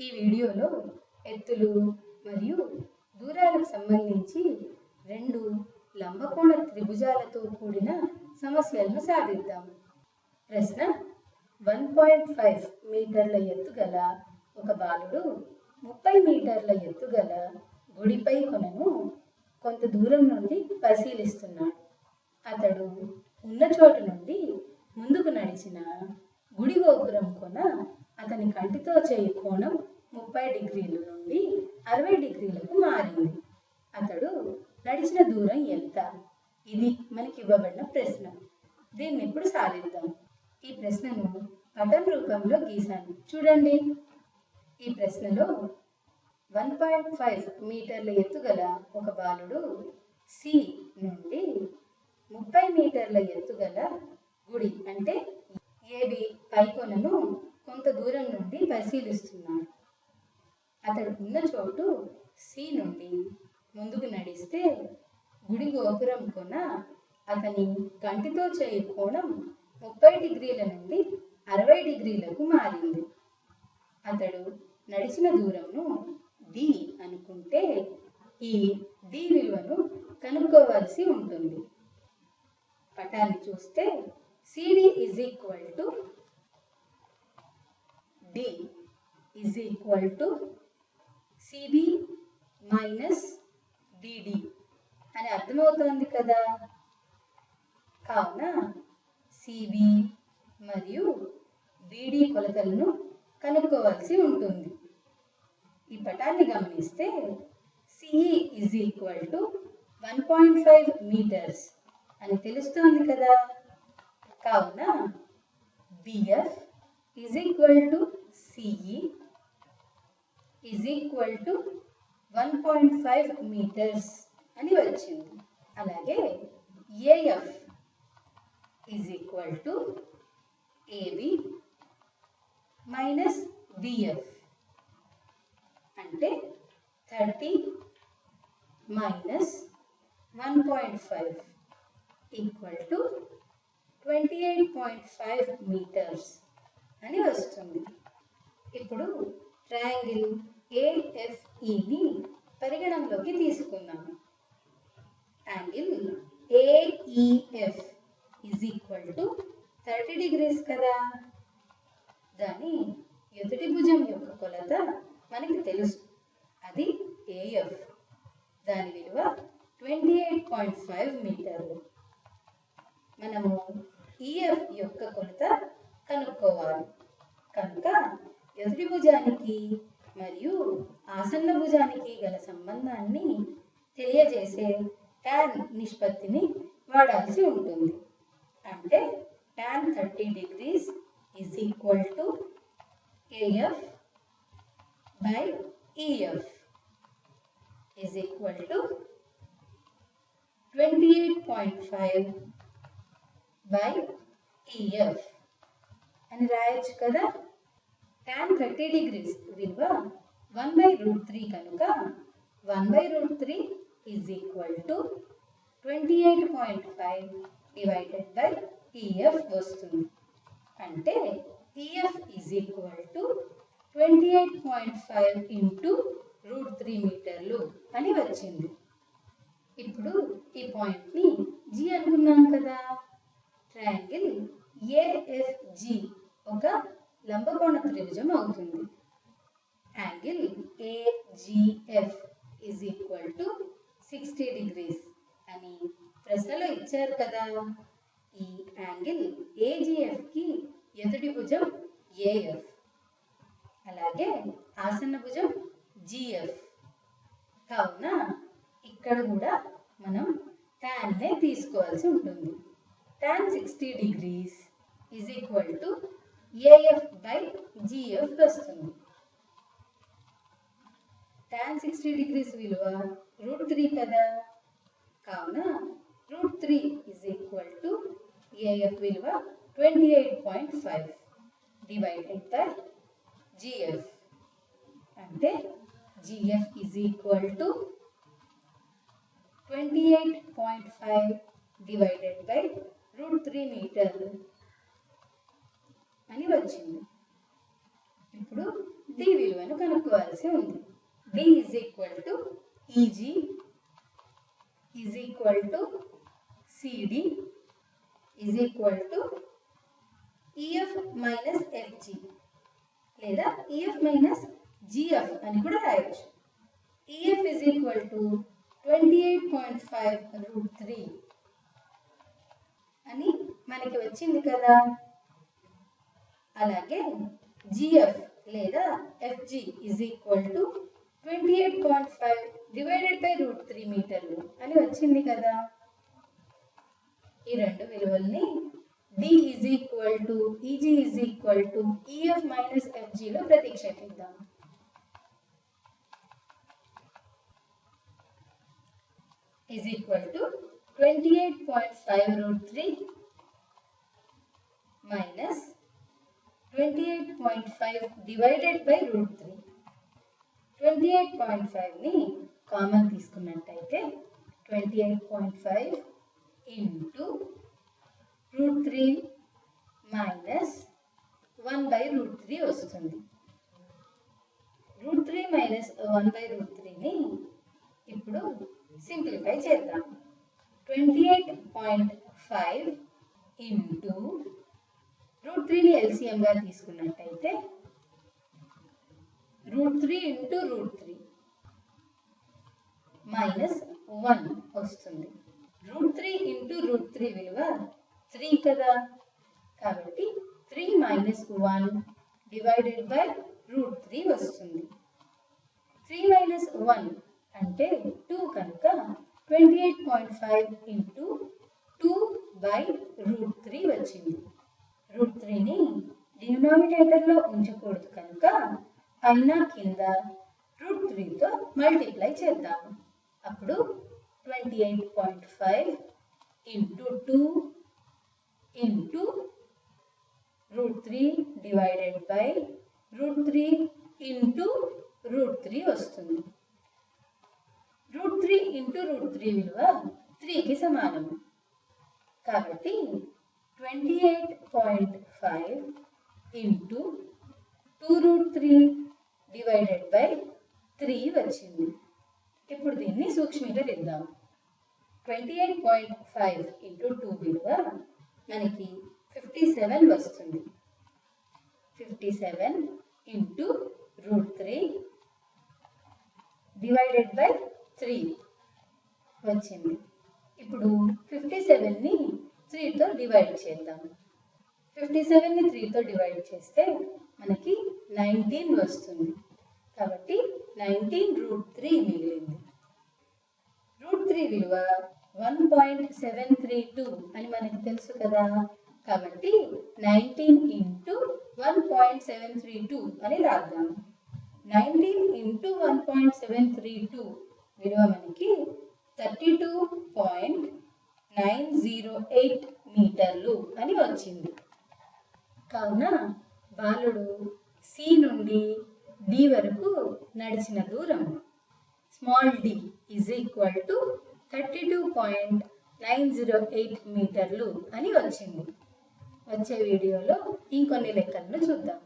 ఈ వీడియోలో ఎత్తులు మరియు దూరాలకు సంబంధించి రెండు లంబకోణ త్రిభుజాలతో కూడిన సమస్యలను సాధిద్దాం. ప్రశ్న వన్ పాయింట్ ఫైవ్ మీటర్ల ఎత్తు గల ఒక బాలుడు ముప్పై మీటర్ల ఎత్తు గల గుడిపై కొనను కొంత దూరం నుండి పరిశీలిస్తున్నాడు. అతడు ఉన్న చోటు నుండి ముందుకు నడిచిన గుడి గోపురం కొన అతని కంటితో చేయి కోణం ముప్పై డిగ్రీల నుండి అరవై డిగ్రీలకు మారింది. అతడు నడిచిన దూరం ఎంత? ఇది మనకి ఇవ్వబడిన ప్రశ్న. దీన్ని ఇప్పుడు సాధిద్దాం. ఈ ప్రశ్నను పటం రూపంలో గీశాను. చూడండి. ఈ ప్రశ్నలో వన్ పాయింట్ ఫైవ్ మీటర్ల ఎత్తుగల ఒక బాలుడు సి నుండి ముప్పై మీటర్ల ఎత్తుగల గుడి అంటే ఏబి పైకొనను కొంత దూరం నుండి పరిశీలిస్తున్నాడు అతడు ఉన్న చోటు సి నుండి. ముందుకు నడిస్తే గుడి గోపురం కొన అతని కంటితో చేయి కోణం ముప్పై డిగ్రీల నుండి అరవై డిగ్రీలకు మారింది. అతడు నడిచిన దూరంను డి అనుకుంటే ఈ డి విలువను కనుక్కోవాల్సి ఉంటుంది. పటాన్ని చూస్తే CD is equal to D is equal to CB minus DD అని అర్థమవుతోంది కదా? కావున సిబి మరియు డిడి కొలతలను కనుక్కోవాల్సి ఉంటుంది. ఈ పటాన్ని గమనిస్తే CE is equal to one point five metres అని తెలుస్తోంది కదా? కావున BF is equal to CE is equal to one point five metres అని వచ్చింది. అలాగే AF is equal to AB minus BF అంటే thirty minus one point five equal to twenty eight point five metres అని వస్తుంది ఇప్పుడు triangle ఏఎఫ్ఈని పరిగణంలోకి తీసుకున్నాము angle AEF is equal to thirty degrees కదా. దాని ఎదుటి భుజం యొక్క కొలత మనకి తెలుసు. అది ఏఎఫ్ దాని విలువ ట్వంటీ ఎయిట్ పాయింట్ ఫైవ్ మీటర్లు. మనము ఈఎఫ్ యొక్క కొలత కనుక్కోవాలి. కనుక ఎదుటి భుజానికి మరియు ఆసన్న భుజానికి గల సంబంధాన్ని తెలియజేసే ట్యాన్ నిష్పత్తిని వాడాల్సి ఉంటుంది. అంటే tan thirty degrees is equal to AF by EF is equal to twenty eight point five by EF అని రాయొచ్చు కదా? Tan థర్టీ డిగ్రీస్ విలువ వన్ బై రూట్ త్రీ కనుక one by root three is equal to twenty eight point five divided by EF వస్తుంది. అంటే EF is equal to twenty eight point five into root three మీటర్లు అని వచ్చింది. ఇప్పుడు ఈ పాయింట్ని జి అనుకున్నాం కదా. ట్రయాంగిల్ ఏఎఫ్జి ఒక లంబకోణ త్రిభుజం అవుతుంది. Angle AGF is equal to sixty degrees అని ప్రశ్నలో ఇచ్చారు కదా. ఈ యాంగిల్ ఏజిఎఫ్కి ఎదుటి భుజం ఏఎఫ్ అలాగే ఆసన్న భుజం జిఎఫ్ కావున ఇక్కడ కూడా మనం ట్యాన్నే తీసుకోవాల్సి ఉంటుంది. Tan sixty degrees is equal to AF by GF వస్తుంది ట్యాన్ సిక్స్టీ డిగ్రీస్ విలువ రూట్ త్రీ కదా కావున root three is equal to AF విలువ twenty eight point five divided by GF అంటే GF is equal to twenty eight point five divided by root three metre అని వచ్చింది. ఇప్పుడు D విలువను కనుక్కోవాల్సి ఉంది. D is equal to EG is equal to CD is equal to EF minus FG లేదా EF minus GF అని కూడా రాయొచ్చు. EF is equal to twenty eight point five root three అని మనకి వచ్చింది కదా. అలాగే జిఎఫ్ లేదా FG is equal to twenty eight point five divided by root three మీటర్లు అని వచ్చింది కదా. ఈ రెండు విలువల్ని D is equal to EG is equal to EF minus ఎఫ్జిలో ప్రతిక్షేపిద్దాం. Is equal to twenty eight point five root three minus twenty eight point five divided by root three twenty eight point ఫైవ్ని common తీసుకున్నట్టయితే twenty eight point five into root three minus one by root three వస్తుంది root three minus one by root త్రీని ఇప్పుడు simplify చేద్దాం. Twenty eight point five into root త్రీని ఎల్సిఎంగా తీసుకున్నట్టయితే root three into root three minus one వస్తుంది. Root three into root three విలువ three కదా? కాబట్టి three minus one divided by root three వస్తుంది. త్రీ మైనస్ వన్ అంటే టూ కనుక twenty eight point five into two by root three వచ్చింది. Root త్రీని డినామినేటర్లో ఉంచకూడదు కనుక పైన కింద రూట్ త్రీతో మల్టిప్లై చేద్దాం. అప్పుడు twenty eight point five into two into root three divided by root three into root three వస్తుంది. Root three into root three విలువ త్రీకి సమానం. కాబట్టి twenty eight point five into two root three divided by three వచ్చింది. ఇప్పుడు దీన్ని సూక్ష్మీకరిద్దాం twenty eight point five into two విలువ మనకి ఫిఫ్టీ సెవెన్ వస్తుంది. Fifty seven into root three divided by three వచ్చింది. ఇప్పుడు ఫిఫ్టీ సెవెన్ని త్రీతో డివైడ్ చేద్దాం. ఫిఫ్టీ సెవెన్ని త్రీతో డివైడ్ చేస్తే మనకి నైన్టీన్ వస్తుంది. కాబట్టి నైన్టీన్ రూట్ త్రీ మిగిలింది. రూట్ త్రీ విలువ one point seven three two అని మనకి తెలుసు కదా. కాబట్టి nineteen into one point seven three two అని రాద్దాం. Nineteen into one point seven three two విలువ మనకి thirty two point nine zero eight మీటర్లు అని వచ్చింది. కావున బాలుడు సి నుండి డి వరకు నడిచిన దూరం. Small D is equal to thirty two point nine zero eight మీటర్లు అని వచ్చింది. వచ్చే వీడియోలో ఇంకొన్ని లెక్కలను చూద్దాం.